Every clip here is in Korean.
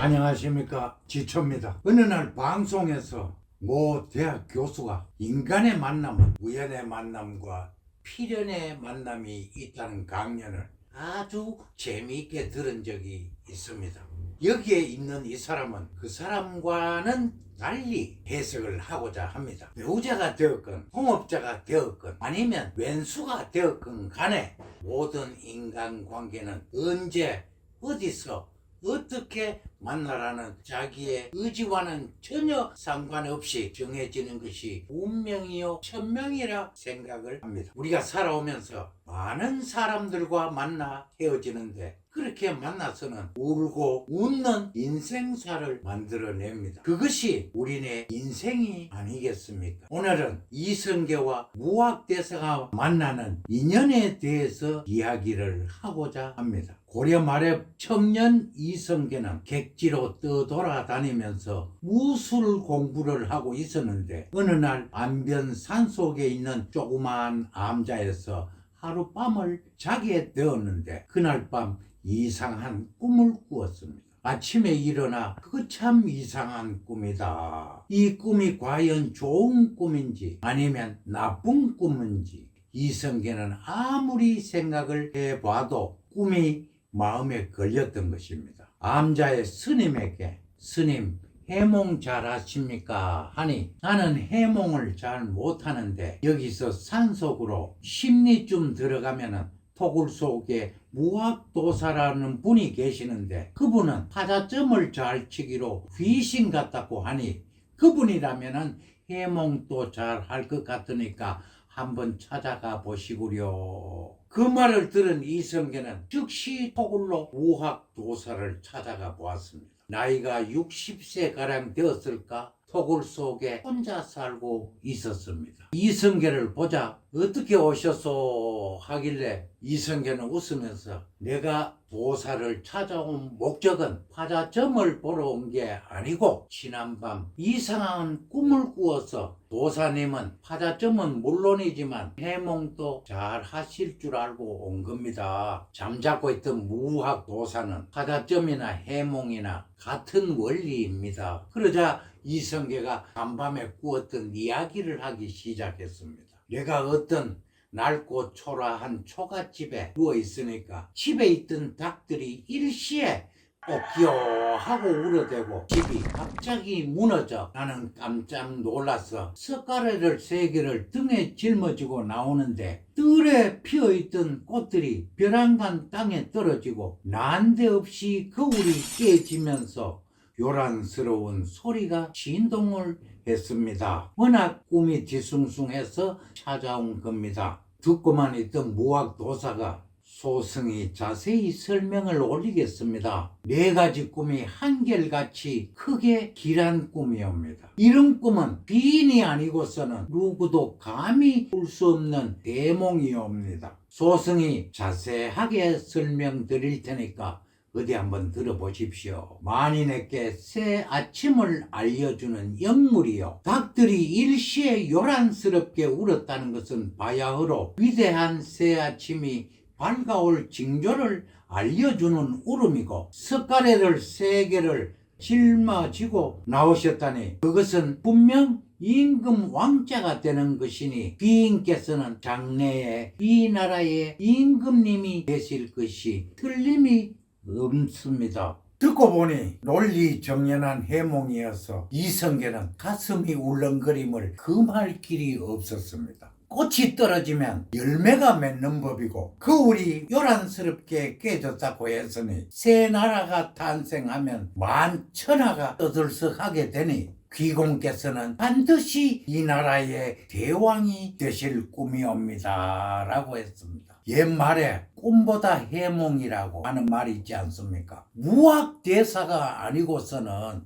안녕하십니까. 지초입니다. 어느 날 방송에서 모 대학 교수가 인간의 만남은 우연의 만남과 필연의 만남이 있다는 강연을 아주 재미있게 들은 적이 있습니다. 여기에 있는 이 사람은 그 사람과는 달리 해석을 하고자 합니다. 배우자가 되었건 홍업자가 되었건 아니면 왼수가 되었건 간에 모든 인간관계는 언제 어디서 어떻게 만나라는 자기의 의지와는 전혀 상관없이 정해지는 것이 운명이요 천명이라 생각을 합니다. 우리가 살아오면서 많은 사람들과 만나 헤어지는데 그렇게 만나서는 울고 웃는 인생사를 만들어냅니다. 그것이 우리네 인생이 아니겠습니까? 오늘은 이성계와 무학대사가 만나는 인연에 대해서 이야기를 하고자 합니다. 고려 말에 청년 이성계는 객지로 떠돌아다니면서 무술 공부를 하고 있었는데 어느 날 안변 산 속에 있는 조그마한 암자에서 하룻밤을 자게 되었는데 그날 밤 이상한 꿈을 꾸었습니다. 아침에 일어나 그거 참 이상한 꿈이다. 이 꿈이 과연 좋은 꿈인지 아니면 나쁜 꿈인지 이성계는 아무리 생각을 해봐도 꿈이 마음에 걸렸던 것입니다. 암자의 스님에게 스님 해몽 잘 하십니까? 하니 나는 해몽을 잘 못하는데 여기서 산속으로 심리쯤 들어가면은 토굴 속에 무학도사라는 분이 계시는데 그분은 파자점을 잘 치기로 귀신 같다고 하니 그분이라면은 해몽도 잘 할 것 같으니까 한번 찾아가 보시구려. 그 말을 들은 이성계는 즉시 토굴로 무학도사를 찾아가 보았습니다. 나이가 60세 가량 되었을까? 토굴 속에 혼자 살고 있었습니다. 이성계를 보자 어떻게 오셨소 하길래 이성계는 웃으면서 내가 도사를 찾아온 목적은 파자점을 보러 온 게 아니고 지난밤 이상한 꿈을 꾸어서 도사님은 파자점은 물론이지만 해몽도 잘 하실 줄 알고 온 겁니다. 잠자고 있던 무학 도사는 파자점이나 해몽이나 같은 원리입니다. 그러자 이성계가 간밤에 꾸었던 이야기를 하기 시작했습니다. 내가 어떤 낡고 초라한 초가집에 누워 있으니까 집에 있던 닭들이 일시에 꺾여 하고 울어대고 집이 갑자기 무너져 나는 깜짝 놀라서 석가래를 세 개를 등에 짊어지고 나오는데 뜰에 피어있던 꽃들이 벼랑간 땅에 떨어지고 난데없이 거울이 깨지면서 요란스러운 소리가 진동을 했습니다. 워낙 꿈이 뒤숭숭해서 찾아온 겁니다. 듣고만 있던 무학도사가 소승이 자세히 설명을 올리겠습니다. 네 가지 꿈이 한결같이 크게 길한 꿈이옵니다. 이런 꿈은 비인이 아니고서는 누구도 감히 꿀수 없는 대몽이옵니다. 소승이 자세하게 설명드릴 테니까 어디 한번 들어보십시오. 만인에게 새 아침을 알려주는 영물이요. 닭들이 일시에 요란스럽게 울었다는 것은 바야흐로 위대한 새 아침이 밝아올 징조를 알려주는 울음이고 석가래를 세 개를 짊어지고 나오셨다니 그것은 분명 임금 왕자가 되는 것이니 비인께서는 장래에 이 나라의 임금님이 되실 것이 틀림이 없습니다. 듣고 보니 논리 정연한 해몽이어서 이성계는 가슴이 울렁거림을 금할 길이 없었습니다. 꽃이 떨어지면 열매가 맺는 법이고 그울이 요란스럽게 깨졌다고 했으니 새 나라가 탄생하면 만천하가 떠들썩하게 되니 귀공께서는 반드시 이 나라의 대왕이 되실 꿈이옵니다 라고 했습니다. 옛말에 꿈보다 해몽이라고 하는 말이 있지 않습니까? 무학 대사가 아니고서는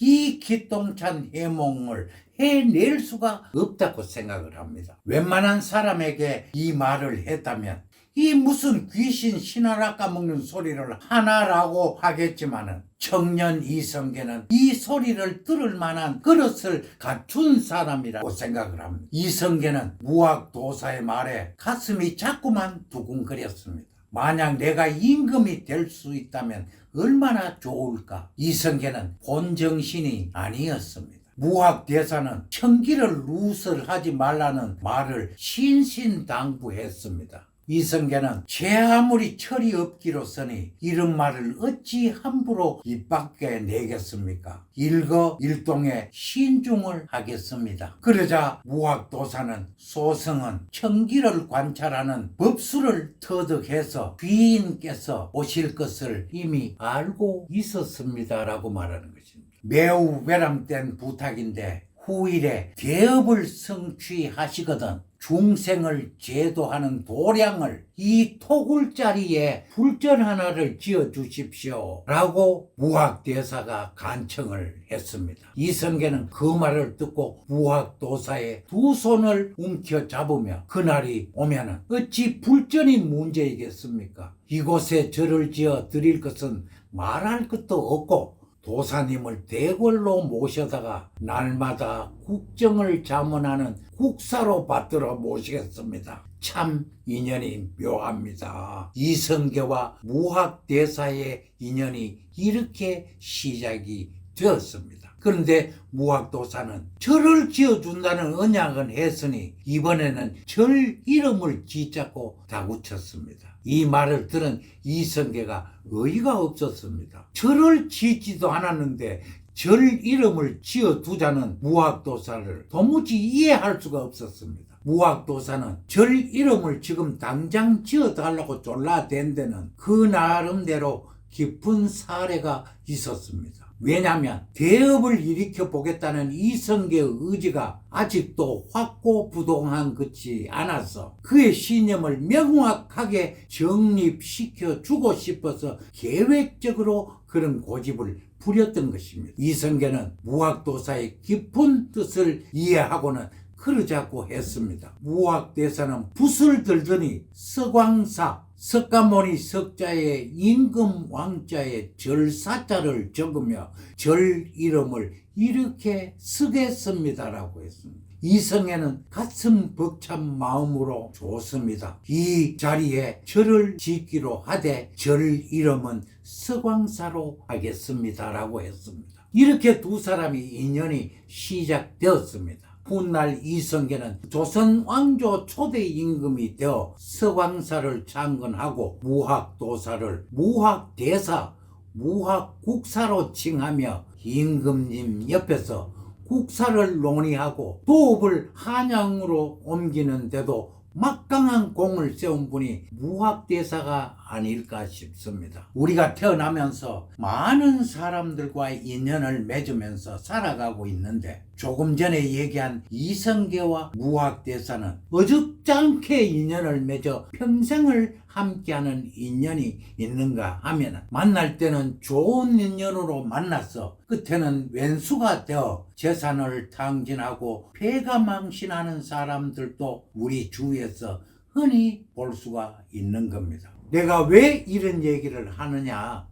이 기똥찬 해몽을 해낼 수가 없다고 생각을 합니다. 웬만한 사람에게 이 말을 했다면 이 무슨 귀신 신하라 까먹는 소리를 하나라고 하겠지만은 청년 이성계는 이 소리를 들을 만한 그릇을 갖춘 사람이라고 생각을 합니다. 이성계는 무학 도사의 말에 가슴이 자꾸만 두근거렸습니다. 만약 내가 임금이 될 수 있다면 얼마나 좋을까? 이성계는 본정신이 아니었습니다. 무학대사는 청기를 누설하지 말라는 말을 신신당부했습니다. 이성계는 제 아무리 철이 없기로서니 이런 말을 어찌 함부로 입 밖에 내겠습니까? 일거 일동에 신중을 하겠습니다. 그러자 무학도사는 소승은 청기를 관찰하는 법수를 터득해서 귀인께서 오실 것을 이미 알고 있었습니다 라고 말하는 것입니다. 매우 외람된 부탁인데 후일에 대업을 성취하시거든 중생을 제도하는 도량을 이 토굴자리에 불전 하나를 지어 주십시오 라고 무학대사가 간청을 했습니다. 이성계는 그 말을 듣고 무학도사의 두 손을 움켜 잡으며 그날이 오면은 어찌 불전이 문제이겠습니까? 이곳에 절을 지어 드릴 것은 말할 것도 없고 도사님을 대궐로 모셔다가 날마다 국정을 자문하는 국사로 받들어 모시겠습니다. 참 인연이 묘합니다. 이성계와 무학대사의 인연이 이렇게 시작이 되었습니다. 그런데 무학도사는 절을 지어준다는 언약은 했으니 이번에는 절 이름을 짓잡고 다구쳤습니다. 이 말을 들은 이성계가 의의가 없었습니다. 절을 짓지도 않았는데 절 이름을 지어두자는 무학도사를 도무지 이해할 수가 없었습니다. 무학도사는 절 이름을 지금 당장 지어달라고 졸라댄 데는 그 나름대로 깊은 사례가 있었습니다. 왜냐하면 대업을 일으켜 보겠다는 이성계의 의지가 아직도 확고부동한 것이 않아서 그의 신념을 명확하게 정립시켜 주고 싶어서 계획적으로 그런 고집을 부렸던 것입니다. 이성계는 무학도사의 깊은 뜻을 이해하고는 그러자고 했습니다. 무학대사는 붓을 들더니 서광사 석가모니 석자에 임금 왕자에 절사자를 적으며 절 이름을 이렇게 쓰겠습니다라고 했습니다. 이성에는 가슴 벅찬 마음으로 좋습니다. 이 자리에 절을 짓기로 하되 절 이름은 서광사로 하겠습니다라고 했습니다. 이렇게 두 사람이 인연이 시작되었습니다. 훗날 이성계는 조선 왕조 초대 임금이 되어 서광사를 창건하고 무학도사를 무학대사, 무학국사로 칭하며 임금님 옆에서 국사를 논의하고 도읍을 한양으로 옮기는데도 막강한 공을 세운 분이 무학대사가 아닐까 싶습니다. 우리가 태어나면서 많은 사람들과 인연을 맺으면서 살아가고 있는데 조금 전에 얘기한 이성계와 무학대사는 어줍지 않게 인연을 맺어 평생을 함께하는 인연이 있는가 하면 만날 때는 좋은 인연으로 만나서 끝에는 왼수가 되어 재산을 탕진하고 폐가 망신하는 사람들도 우리 주위에서 흔히 볼 수가 있는 겁니다. 내가 왜 이런 얘기를 하느냐?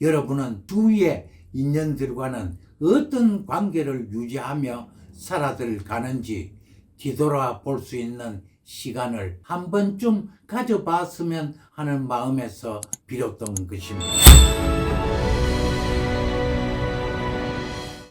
여러분은 주위의 인연들과는 어떤 관계를 유지하며 살아들 가는지 뒤돌아 볼 수 있는 시간을 한 번쯤 가져봤으면 하는 마음에서 비롯된 것입니다.